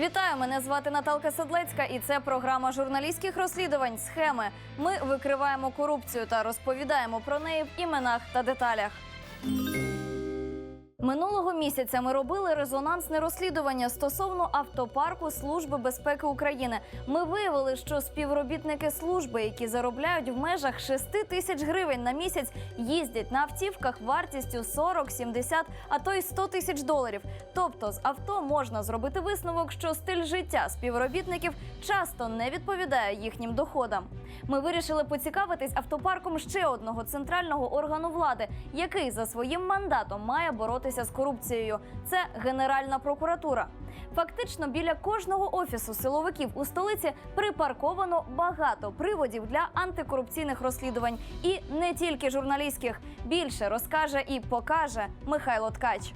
Вітаю, мене звати Наталка Седлецька, і це програма журналістських розслідувань Схеми. Ми викриваємо корупцію та розповідаємо про неї в іменах та деталях. Минулого місяця ми робили резонансне розслідування стосовно автопарку Служби безпеки України. Ми виявили, що співробітники служби, які заробляють в межах 6 тисяч гривень на місяць, їздять на автівках вартістю 40, 70, а то й 100 тисяч доларів. Тобто з авто можна зробити висновок, що стиль життя співробітників часто не відповідає їхнім доходам. Ми вирішили поцікавитись автопарком ще одного центрального органу влади, який за своїм мандатом має боротися з корупцією. Це Генеральна прокуратура. Фактично, біля кожного офісу силовиків у столиці припарковано багато приводів для антикорупційних розслідувань, і не тільки журналістських. Більше розкаже і покаже Михайло Ткач.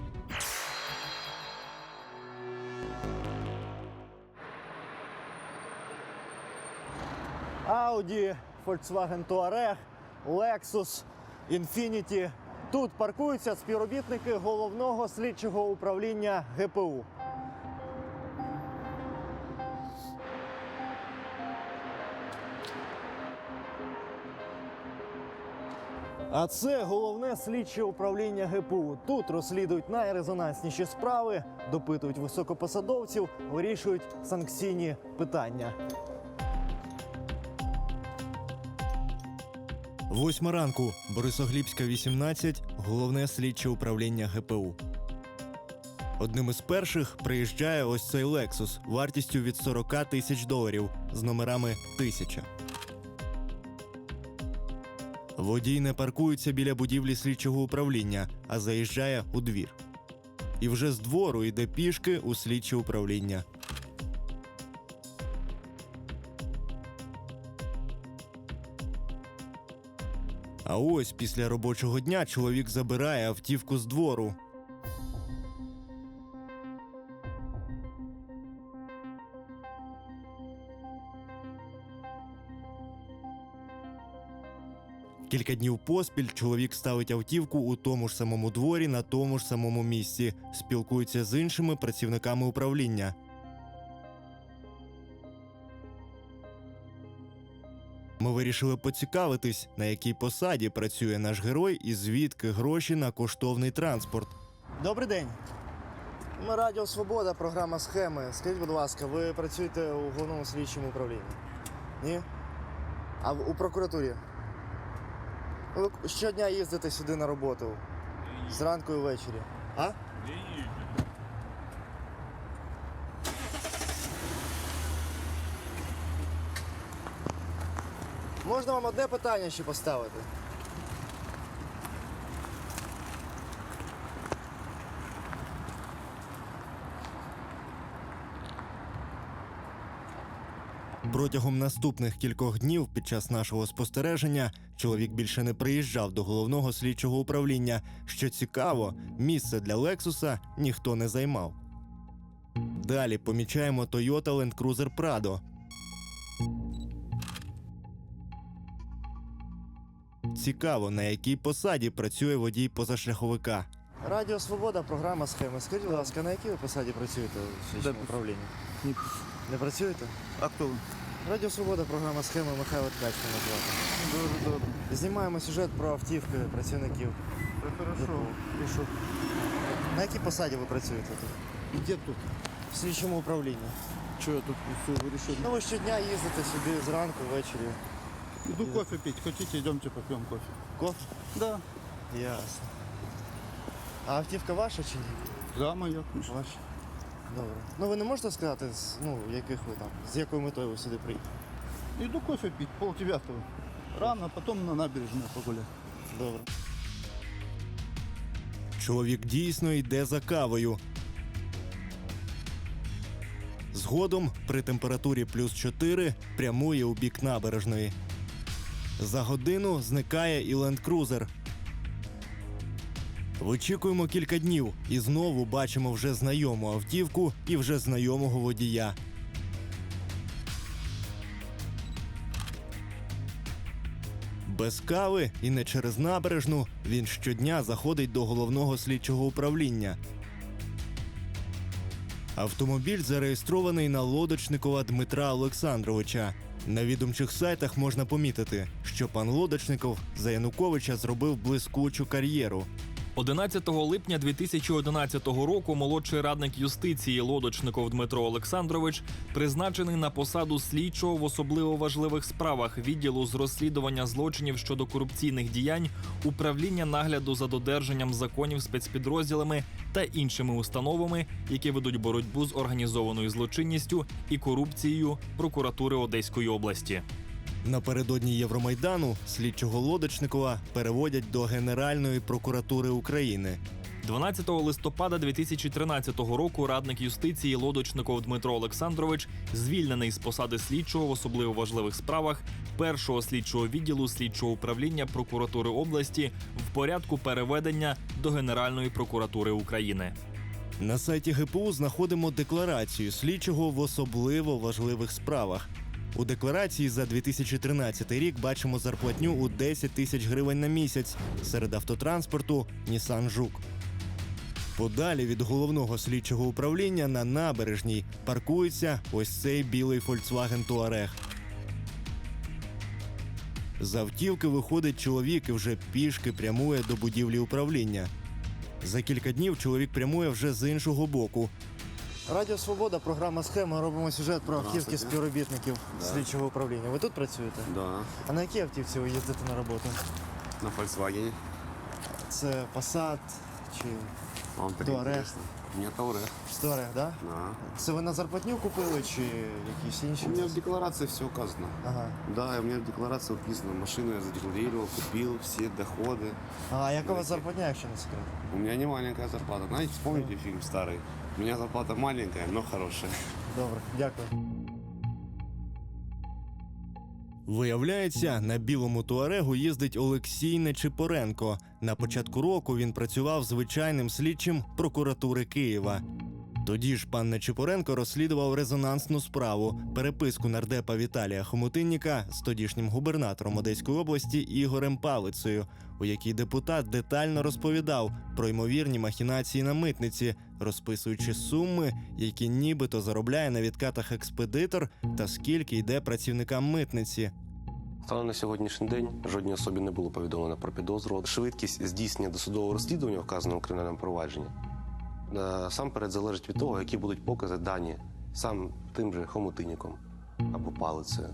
Audi, Volkswagen Touareg, Lexus, Infiniti. Тут паркуються співробітники головного слідчого управління ГПУ. А це головне слідче управління ГПУ. Тут розслідують найрезонансніші справи, допитують високопосадовців, вирішують санкційні питання. Восьма ранку, Борисоглібська, 18, головне слідче управління ГПУ. Одним із перших приїжджає ось цей Lexus вартістю від 40 тисяч доларів з номерами 1000. Водій не паркується біля будівлі слідчого управління, а заїжджає у двір. І вже з двору йде пішки у слідче управління. А ось після робочого дня чоловік забирає автівку з двору. Кілька днів поспіль чоловік ставить автівку у тому ж самому дворі на тому ж самому місці, спілкується з іншими працівниками управління. Ми вирішили поцікавитись, на якій посаді працює наш герой і звідки гроші на коштовний транспорт. Добрий день. Ми Радіо Свобода, програма схеми. Скажіть, будь ласка, ви працюєте у головному слідчому управлінні? Ні? А в- у прокуратурі? Ви щодня їздите сюди на роботу. Зранку і ввечері. А? Можна вам одне питання ще поставити? Протягом наступних кількох днів під час нашого спостереження чоловік більше не приїжджав до головного слідчого управління. Що цікаво, місце для Лексуса ніхто не займав. Далі помічаємо Toyota Land Cruiser Prado. Цікаво, на якій посаді працює водій позашляховика. Радіо Свобода, програма схеми. Скажіть, будь ласка, на якій ви посаді працюєте в слідчому Де- управлінні? Ні. Не працюєте? А хто ви? Радіо Свобода, програма схеми Михайло Ткач мене звати. Дуже добре. Знімаємо сюжет про автівки працівників. Це хорошо. І що? На якій посаді ви працюєте тут? Де тут? В слідчому управлінні. Що я тут все вирішив? Ну ви щодня їздите сюди зранку, ввечері. Иду кофе пить. Хотите, идемте попьем кофе. Кофе? Да. Ясно. А автівка ваша чи ні? Да, моя, конечно. Ваша. Добре. Ну ви не можете сказати, з, ну, яких ви там, з якою метою ви сюди приїхали? Иду кофе пить, пол девятого. Рано, потом на набережную погулять. Добре. Чоловік дійсно йде за кавою. Згодом при температурі плюс 4 прямує у бік набережної. За годину зникає і ленд-крузер. Вичікуємо кілька днів і знову бачимо вже знайому автівку і вже знайомого водія. Без кави і не через набережну він щодня заходить до головного слідчого управління. Автомобіль зареєстрований на лодочникова Дмитра Олександровича. На відомчих сайтах можна помітити, що пан Лодочников за Януковича зробив блискучу кар'єру. 11 липня 2011 року молодший радник юстиції Лодочников Дмитро Олександрович призначений на посаду слідчого в особливо важливих справах відділу з розслідування злочинів щодо корупційних діянь, управління нагляду за додержанням законів спецпідрозділами та іншими установами, які ведуть боротьбу з організованою злочинністю і корупцією прокуратури Одеської області. Напередодні Євромайдану слідчого Лодочникова переводять до Генеральної прокуратури України. 12 листопада 2013 року радник юстиції Лодочников Дмитро Олександрович звільнений з посади слідчого в особливо важливих справах першого слідчого відділу слідчого управління прокуратури області в порядку переведення до Генеральної прокуратури України. На сайті ГПУ знаходимо декларацію слідчого в особливо важливих справах. У декларації за 2013 рік бачимо зарплатню у 10 тисяч гривень на місяць серед автотранспорту Нісан Жук. Подалі від головного слідчого управління на набережній паркується ось цей білий Volkswagen Touareg. З автівки виходить чоловік і вже пішки прямує до будівлі управління. За кілька днів чоловік прямує вже з іншого боку. Радіо Свобода, програма схема. Робимо сюжет про автівки співробітників Да. слідчого управління. Ви тут працюєте? Да, А на якій автівці ви їздите на роботу? на Volkswagen. Це Passat чи Вам так интересно. У меня Touareg. Touareg, да? Да. Це ви на зарплатню купили чи якісь інші? У меня в декларации все указано. Ага. Да, у меня в декларации указано. машину я задекларировал, купил, все доходы. А яка у вас зарплатня, якщо не секрет? У меня не маленькая зарплата. Знаете, вспомните фильм старый? У меня зарплата маленькая, но хорошая. Добре, дякую. Виявляється, на білому туарегу їздить Олексій Нечипоренко. На початку року він працював звичайним слідчим прокуратури Києва. Тоді ж пан Нечипоренко розслідував резонансну справу переписку нардепа Віталія Хомутинніка з тодішнім губернатором Одеської області Ігорем Палицею, у якій депутат детально розповідав про ймовірні махінації на митниці, розписуючи суми, які нібито заробляє на відкатах експедитор, та скільки йде працівникам митниці. Станом на сьогоднішній день жодній особі не було повідомлено про підозру. Швидкість здійснення досудового розслідування вказаному кримінальному провадженні насамперед залежить від того, які будуть покази дані сам тим же хомутиніком або палицею.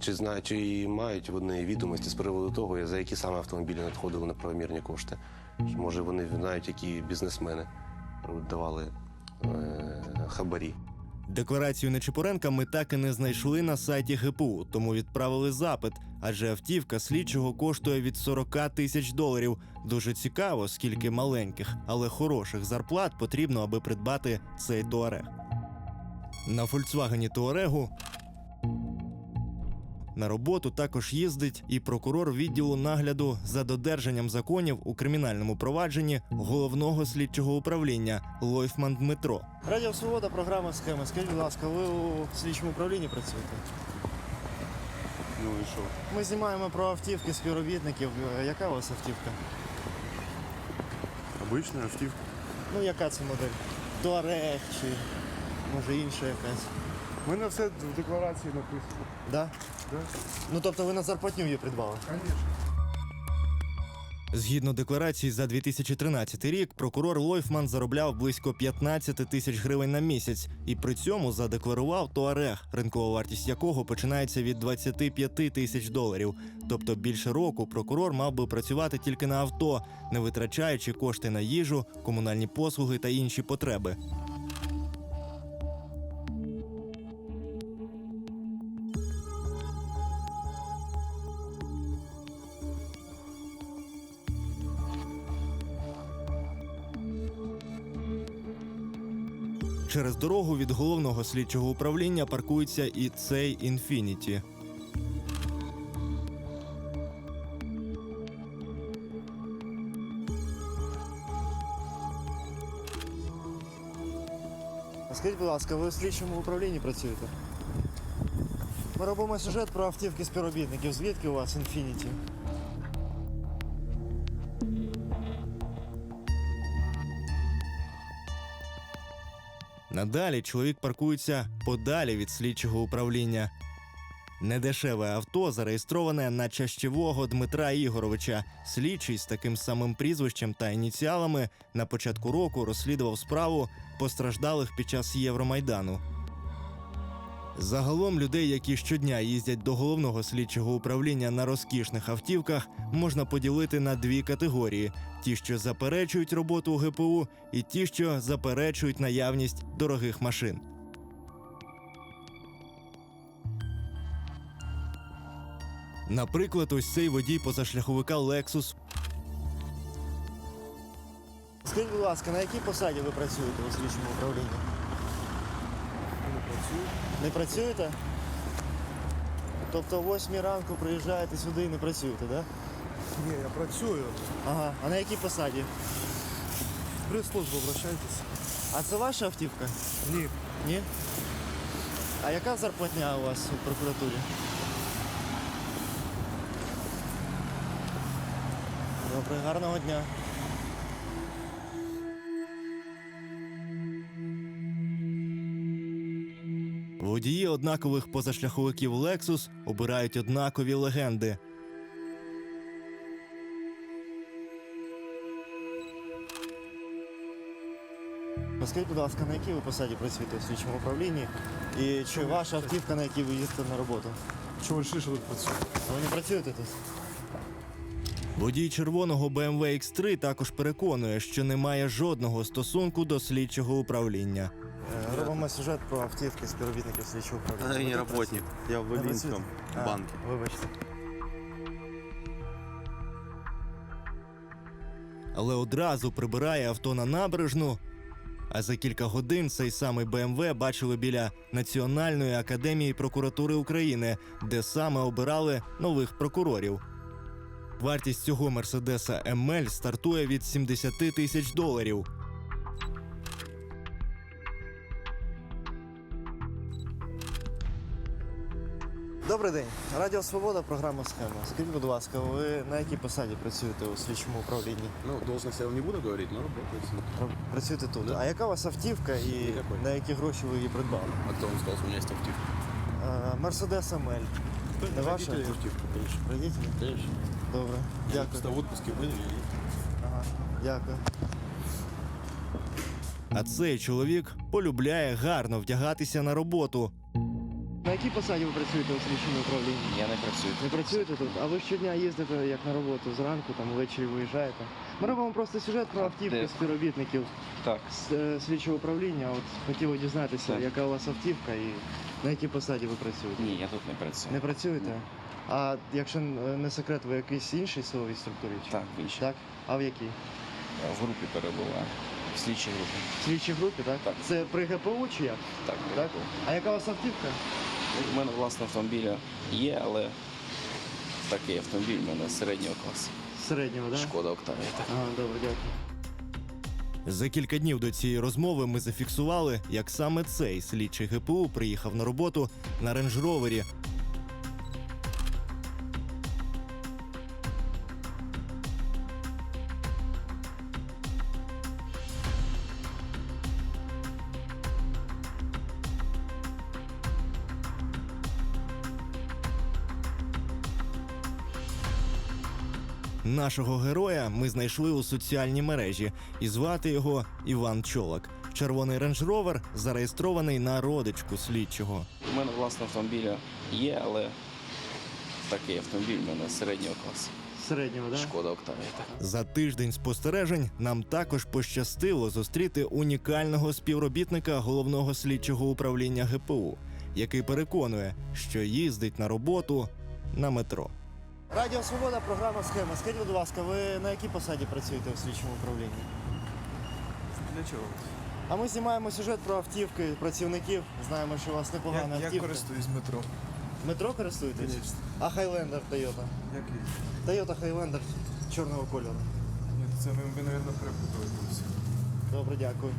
Чи знають, чи мають вони відомості з приводу того, за які саме автомобілі надходили неправомірні кошти? Чи може вони знають, які бізнесмени давали е, хабарі? Декларацію Нечипоренка ми так і не знайшли на сайті ГПУ, тому відправили запит, адже автівка слідчого коштує від 40 тисяч доларів. Дуже цікаво, скільки маленьких, але хороших зарплат потрібно, аби придбати цей туарег. На Фольксвагені Туарегу на роботу також їздить і прокурор відділу нагляду за додержанням законів у кримінальному провадженні головного слідчого управління Лойфман Дмитро. Радіо Свобода, програма схема. Скажіть, будь ласка, ви у слідчому управлінні працюєте? Ну и что? Ми знімаємо про автівки співробітників. Яка у вас автівка? Обычная автівка. Ну, яка це модель? Туарег чи може інша якась? У мене все в декларації написано. Да? Да. Ну тобто ви на зарплатню її придбали? Звісно. Згідно декларації за 2013 рік, прокурор Лойфман заробляв близько 15 тисяч гривень на місяць і при цьому задекларував туарег, ринкова вартість якого починається від 25 тисяч доларів. Тобто більше року прокурор мав би працювати тільки на авто, не витрачаючи кошти на їжу, комунальні послуги та інші потреби. Через дорогу від головного слідчого управління паркується і цей інфініті. Скажіть, будь ласка, ви у слідчому управлінні працюєте? Ми робимо сюжет про автівки співробітників. Звідки у вас інфініті? Надалі чоловік паркується подалі від слідчого управління. Недешеве авто зареєстроване на чащевого Дмитра Ігоровича. Слідчий з таким самим прізвищем та ініціалами на початку року розслідував справу постраждалих під час Євромайдану. Загалом людей, які щодня їздять до головного слідчого управління на розкішних автівках, можна поділити на дві категорії: ті, що заперечують роботу ГПУ, і ті, що заперечують наявність дорогих машин. Наприклад, ось цей водій позашляховика Lexus Скажіть, будь ласка, на якій посаді ви працюєте у слідчому управлінні? Не працюєте? Тобто о 8 ранку приїжджаєте сюди і не працюєте, так? Да? Ні, я працюю. Ага. А на якій посаді? Прес-службу обращайтесь. А це ваша автівка? Ні. Ні? А яка зарплатня у вас у прокуратурі? Добре, гарного дня. Водії однакових позашляховиків Lexus обирають однакові легенди. Скажіть, будь ласка, на якій ви посаді працюєте у слідчому управлінні? І чи ваша автівка, на якій ви їздите на роботу? Чого вирішили, що тут працюю? Ви не працюєте тут? Водій червоного BMW X3 також переконує, що не має жодного стосунку до слідчого управління. Е, Робимо сюжет про автівки співробітників слідчого управління. Я не работник. Я в? А, банке. Вибачте. але одразу прибирає авто на набережну. А за кілька годин цей самий БМВ бачили біля Національної академії прокуратури України, де саме обирали нових прокурорів. Вартість цього мерседеса МЛ стартує від 70 тисяч доларів. Добрий день. Радіо Свобода, програма Схема. Скажіть, будь ласка, ви на якій посаді працюєте у слідчому управлінні? Ну, должность я вам не буду говорить, но работает. Пра- Працюєте тут. Да. А яка у вас автівка і Никакой. на які гроші ви її придбали? А кто вам сказал, что у меня есть автивка? Е, Мерседес МЛ. Не ваша? автивка, конечно. Родителі? Конечно. Добре. Дякую. Просто в отпуске были и Ага. Дякую. А цей чоловік полюбляє гарно вдягатися на роботу. Якій посаді ви працюєте у слідчому управлінні? Я не працюю. Не працюєте тут, а ви щодня їздите як на роботу зранку, там ввечері виїжджаєте. Ми робимо просто сюжет про автівки співробітників Так. з е, слідчого управління. От хотіли дізнатися, Так. яка у вас автівка і на якій посаді ви працюєте. Ні, я тут не працюю. Не працюєте? А якщо е, не секрет, ви якийсь іншій силовій структурі? чи- Так, більше. Так? А в якій? В групі перебуваю. В слідчій групі. В слідчій групі, так? Так. Це при ГПУ чи як? Так, Так? А яка у вас автівка? У мене власне автомобіля є, але такий автомобіль у мене середнього класу. Середнього, так? Шкода Октавія. Так. А, добре, дякую. За кілька днів до цієї розмови ми зафіксували, як саме цей слідчий ГПУ приїхав на роботу на рейндж-ровері. Нашого героя ми знайшли у соціальній мережі, і звати його Іван Чолак. Червоний рейндж-ровер зареєстрований на родичку слідчого. У мене власне автомобіля є, але такий автомобіль у мене середнього класу. Середнього, так? Шкода Октавія. За тиждень спостережень нам також пощастило зустріти унікального співробітника головного слідчого управління ГПУ, який переконує, що їздить на роботу на метро. Радіо Свобода, програма Схема. Скажіть, будь ласка, ви на якій посаді працюєте у слідчому управлінні? Для чого? А ми знімаємо сюжет про автівки працівників. Знаємо, що у вас непогана Я, я автівка. користуюсь метро. Метро користуєтесь? Звісно. А Хайлендер Toyota? Який? Toyota Highlander чорного кольору. Ні, це ви, ви мабуть, перепутали. Добре, дякую.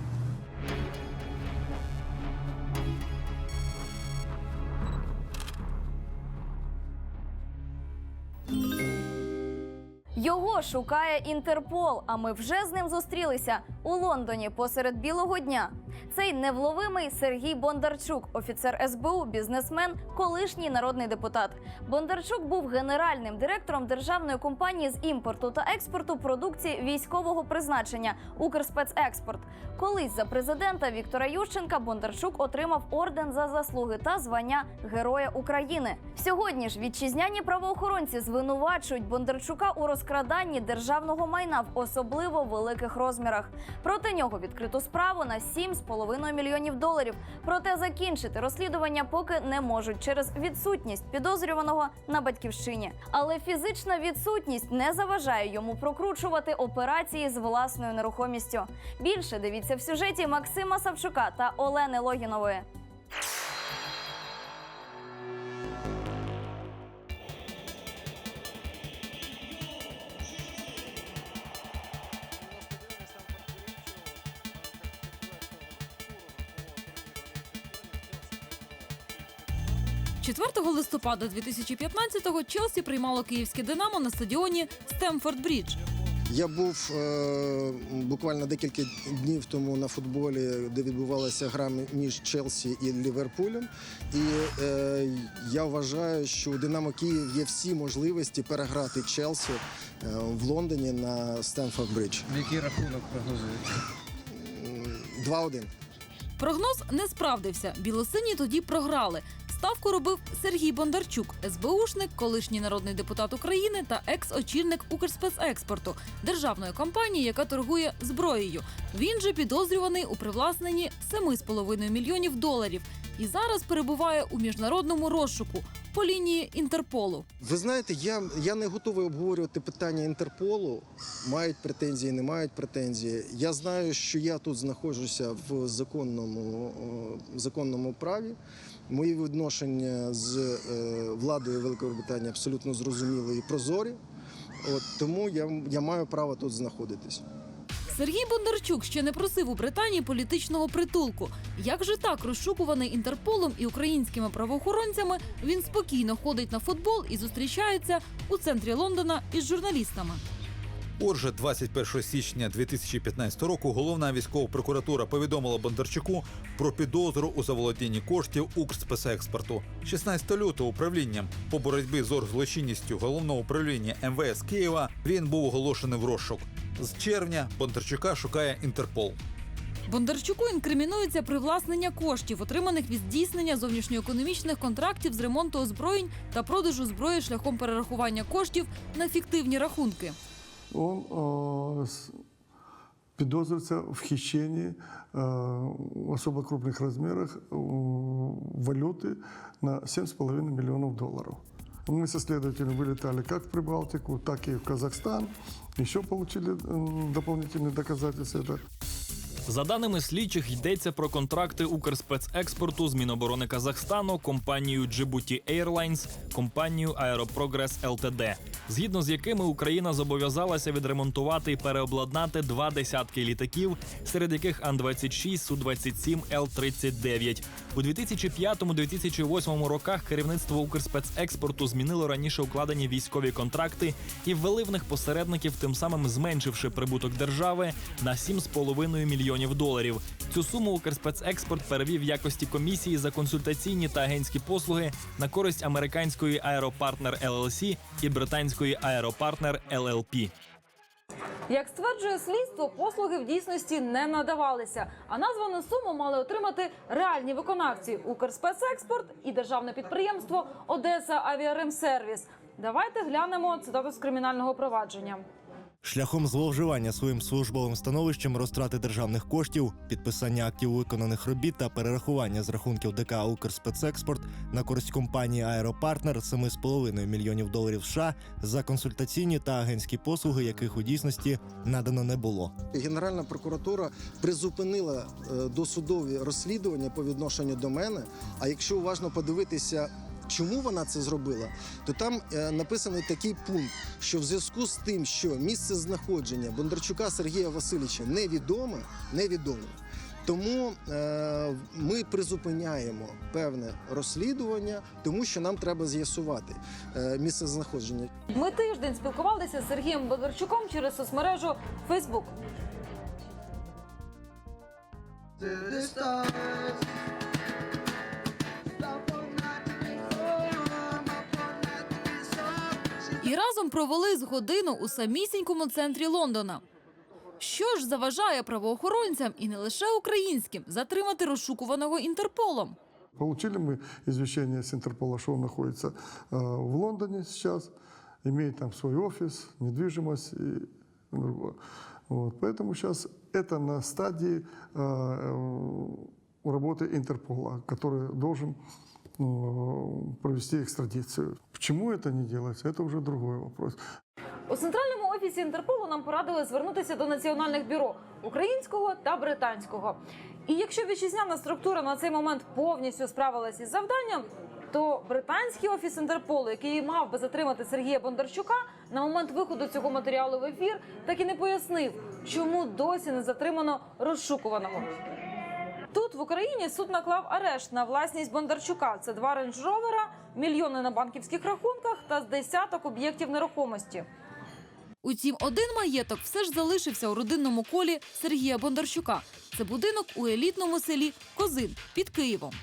Шукає Інтерпол. А ми вже з ним зустрілися у Лондоні посеред білого дня. Цей невловимий Сергій Бондарчук, офіцер СБУ, бізнесмен, колишній народний депутат. Бондарчук був генеральним директором державної компанії з імпорту та експорту продукції військового призначення Укрспецекспорт. Колись за президента Віктора Ющенка Бондарчук отримав орден за заслуги та звання Героя України. Сьогодні ж вітчизняні правоохоронці звинувачують Бондарчука у розкраданні державного майна в особливо великих розмірах. Проти нього відкриту справу на 7,5 мільйонів доларів. Проте закінчити розслідування поки не можуть через відсутність підозрюваного на батьківщині. Але фізична відсутність не заважає йому прокручувати операції з власною нерухомістю. Більше дивіться в сюжеті Максима Савчука та Олени Логінової. – 4 листопада 2015-го Челсі приймало київське Динамо на стадіоні Стемфорд Брідж. Я був е, буквально декілька днів тому на футболі, де відбувалася гра між Челсі і Ліверпулем. І е, я вважаю, що у Динамо Київ є всі можливості переграти Челсі е, в Лондоні на Стемфорд Бридж. Який рахунок прогнозуєте? М, 2-1. Прогноз не справдився. Білосині тоді програли. Ставку робив Сергій Бондарчук, СБУшник, колишній народний депутат України та екс-очільник Укрспецекспорту державної компанії, яка торгує зброєю. Він же підозрюваний у привласненні 7,5 мільйонів доларів і зараз перебуває у міжнародному розшуку по лінії Інтерполу. Ви знаєте, я, я не готовий обговорювати питання Інтерполу. Мають претензії, не мають претензії. Я знаю, що я тут знаходжуся в законному, законному праві. Мої відношення з е, владою Великої Британії абсолютно зрозумілі і прозорі. От, тому я, я маю право тут знаходитись. Сергій Бондарчук ще не просив у Британії політичного притулку. Як же так розшукуваний Інтерполом і українськими правоохоронцями, він спокійно ходить на футбол і зустрічається у центрі Лондона із журналістами. Отже, 21 січня 2015 року головна військова прокуратура повідомила Бондарчуку про підозру у заволодінні коштів Укрспецекспорту. 16 лютого управлінням по боротьбі з оргзлочинністю головного управління МВС Києва він був оголошений в розшук. З червня Бондарчука шукає Інтерпол. Бондарчуку інкримінується привласнення коштів, отриманих від здійснення зовнішньоекономічних контрактів з ремонту озброєнь та продажу зброї шляхом перерахування коштів на фіктивні рахунки Он э, с- підозрюється в хищении э, в особо крупных размерах э, валюты на 7,5 миллионов долларов. Мы со следователями вылетали как в Прибалтику, так и в Казахстан. Еще получили э, дополнительные доказательства. За даними слідчих, йдеться про контракти Укрспецекспорту з Міноборони Казахстану, компанією Djibouti Airlines, компанією Аеропрогрес ЛТД, згідно з якими Україна зобов'язалася відремонтувати і переобладнати два десятки літаків, серед яких Ан-26, Су-27, Л-39. У 2005-2008 роках керівництво Укрспецекспорту змінило раніше укладені військові контракти і ввели в них посередників, тим самим зменшивши прибуток держави на 7,5 мільйонів доларів. Цю суму Укрспецекспорт перевів в якості комісії за консультаційні та агентські послуги на користь американської Аеропартнер LLC і британської Аеропартнер LLP. Як стверджує слідство, послуги в дійсності не надавалися, а названу суму мали отримати реальні виконавці Укрспецекспорт і державне підприємство Одеса Авіаремсервіс. Давайте глянемо цитату з кримінального провадження. Шляхом зловживання своїм службовим становищем розтрати державних коштів, підписання актів виконаних робіт та перерахування з рахунків ДК Укрспецекспорт на користь компанії Аеропартнер 7,5 мільйонів доларів США за консультаційні та агентські послуги, яких у дійсності надано не було. Генеральна прокуратура призупинила е, досудові розслідування по відношенню до мене. А якщо уважно подивитися, чому вона це зробила, то там е, написаний такий пункт, що в зв'язку з тим, що місце знаходження Бондарчука Сергія Васильовича невідоме, невідоме. Тому е, ми призупиняємо певне розслідування, тому що нам треба з'ясувати е, місце знаходження. Ми тиждень спілкувалися з Сергієм Бондарчуком через соцмережу Фейсбук. І разом провели з годину у самісінькому центрі Лондона. Що ж заважає правоохоронцям і не лише українським затримати розшукуваного Інтерполом? Получили мы извещение с Интерпола, что он находится э, в Лондоне сейчас, имеет там свой офис, недвижимость и другое. Вот. Поэтому сейчас это на стадии э, э, работы Интерпола, который должен э, провести экстрадицию. Почему это не делается, это уже другой вопрос. У центральному офісі Інтерполу нам порадили звернутися до національних бюро українського та британського. І якщо вітчизняна структура на цей момент повністю справилась із завданням, то британський офіс Інтерполу, який мав би затримати Сергія Бондарчука, на момент виходу цього матеріалу в ефір, так і не пояснив, чому досі не затримано розшукуваного. Тут в Україні суд наклав арешт на власність Бондарчука. Це два рейндж-ровера, мільйони на банківських рахунках та з десяток об'єктів нерухомості. Утім, один маєток все ж залишився у родинному колі Сергія Бондарчука. Це будинок у елітному селі Козин під Києвом.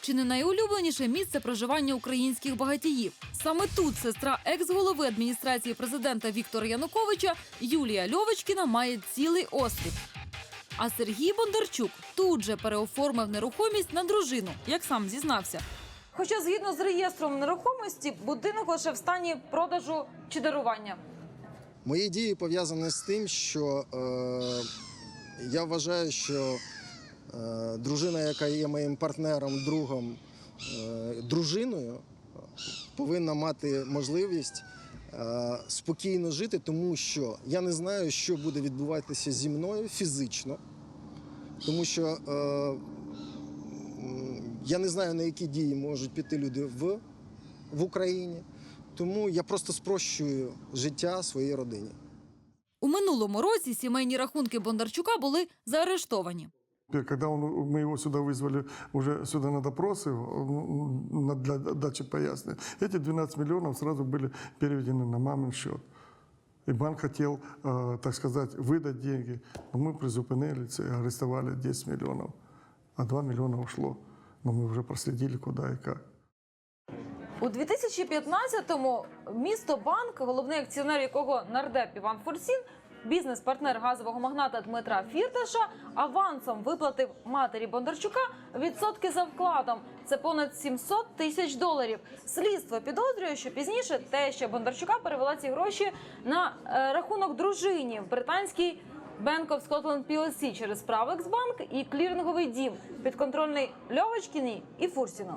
Чи не найулюбленіше місце проживання українських багатіїв? Саме тут сестра екс-голови адміністрації президента Віктора Януковича Юлія Льовочкіна має цілий острів. А Сергій Бондарчук тут же переоформив нерухомість на дружину, як сам зізнався. Хоча згідно з реєстром нерухомості, будинок лише в стані продажу чи дарування. Мої дії пов'язані з тим, що е, я вважаю, що е, дружина, яка є моїм партнером, другом, е, дружиною, повинна мати можливість спокійно жити, тому що я не знаю, що буде відбуватися зі мною фізично, тому що е, я не знаю, на які дії можуть піти люди в, в Україні. Тому я просто спрощую життя своїй родині. У минулому році сімейні рахунки Бондарчука були заарештовані. Когда он, мы его сюда вызвали, уже сюда на допросы м, на- для дачи пояснений, эти 12 миллионов сразу были переведены на мамин счет. И банк хотел, э, так сказать, выдать деньги, но мы призупинили це, арестовали 10 миллионов, а 2 миллиона ушло. Но мы уже проследили, куда и как. У 2015-му місто банк, головний акціонер якого нардеп Іван Фурсін, бізнес-партнер газового магната Дмитра Фірташа, авансом виплатив матері Бондарчука відсотки за вкладом. Це понад 700 тисяч доларів. Слідство підозрює, що пізніше теща Бондарчука перевела ці гроші на е, рахунок дружині в британський Bank of Scotland PLC через Правексбанк і кліринговий дім підконтрольний Льовочкіній і Фурсіну.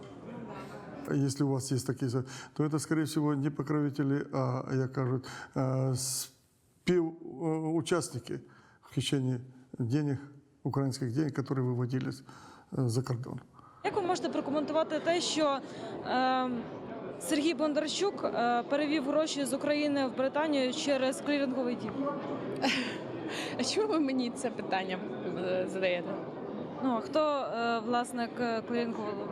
Если у вас есть такие, то это, скорее всего, не покровители, а, як кажуть, э, співучасники в хищении денег, украинских денег, которые выводились э, за кордон. Як ви можете прокоментувати те, що е, Сергій Бондарчук е, перевів гроші з України в Британію через кліринговий дім? А чому ви мені це питання е, задаєте? Ну а хто е, власник е, клірингового?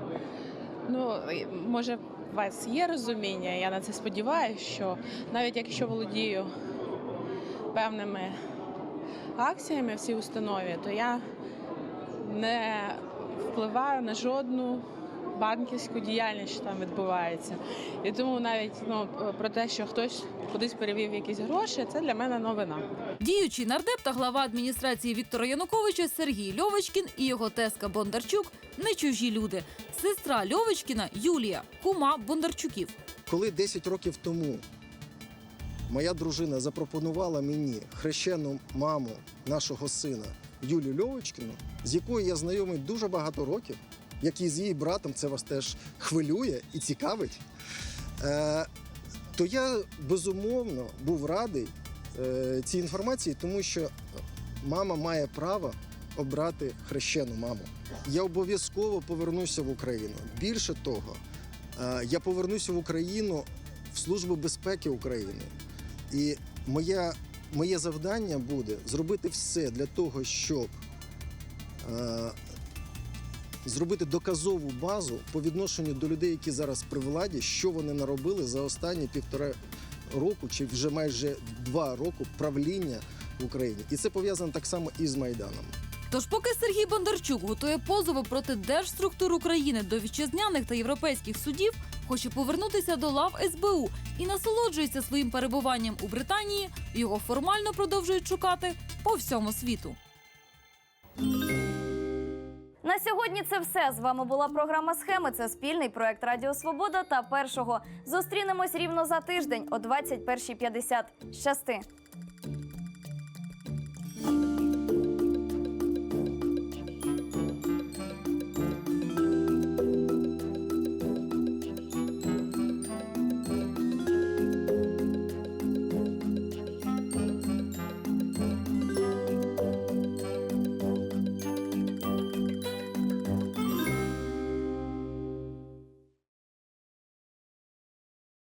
Ну, е, може, у вас є розуміння, я на це сподіваюся, що навіть якщо володію певними акціями в цій установі, то я не впливаю на жодну банківську діяльність, що там відбувається. І тому навіть ну, про те, що хтось кудись перевів якісь гроші, це для мене новина. Діючий нардеп та глава адміністрації Віктора Януковича Сергій Льовочкін і його тезка Бондарчук не чужі люди. Сестра Льовочкіна Юлія, кума Бондарчуків. Коли 10 років тому моя дружина запропонувала мені хрещену маму нашого сина Юлію Льовочкіну, з якою я знайомий дуже багато років, як і з її братом, це вас теж хвилює і цікавить, е, то я безумовно був радий е, цій інформації, тому що мама має право обрати хрещену маму. Я обов'язково повернуся в Україну. Більше того, Е, Я повернуся в Україну в Службу безпеки України. І моє, моє завдання буде зробити все для того, щоб е, зробити доказову базу по відношенню до людей, які зараз при владі, що вони наробили за останні півтора року чи вже майже два роки правління в Україні. І це пов'язано так само і з Майданом. Тож, поки Сергій Бондарчук готує позови проти держструктур України до вітчизняних та європейських судів, хоче повернутися до лав СБУ і насолоджується своїм перебуванням у Британії, його формально продовжують шукати по всьому світу. На сьогодні це все. З вами була програма Схеми. Це спільний проект Радіо Свобода та першого. Зустрінемось рівно за тиждень о 21.50. Щасти!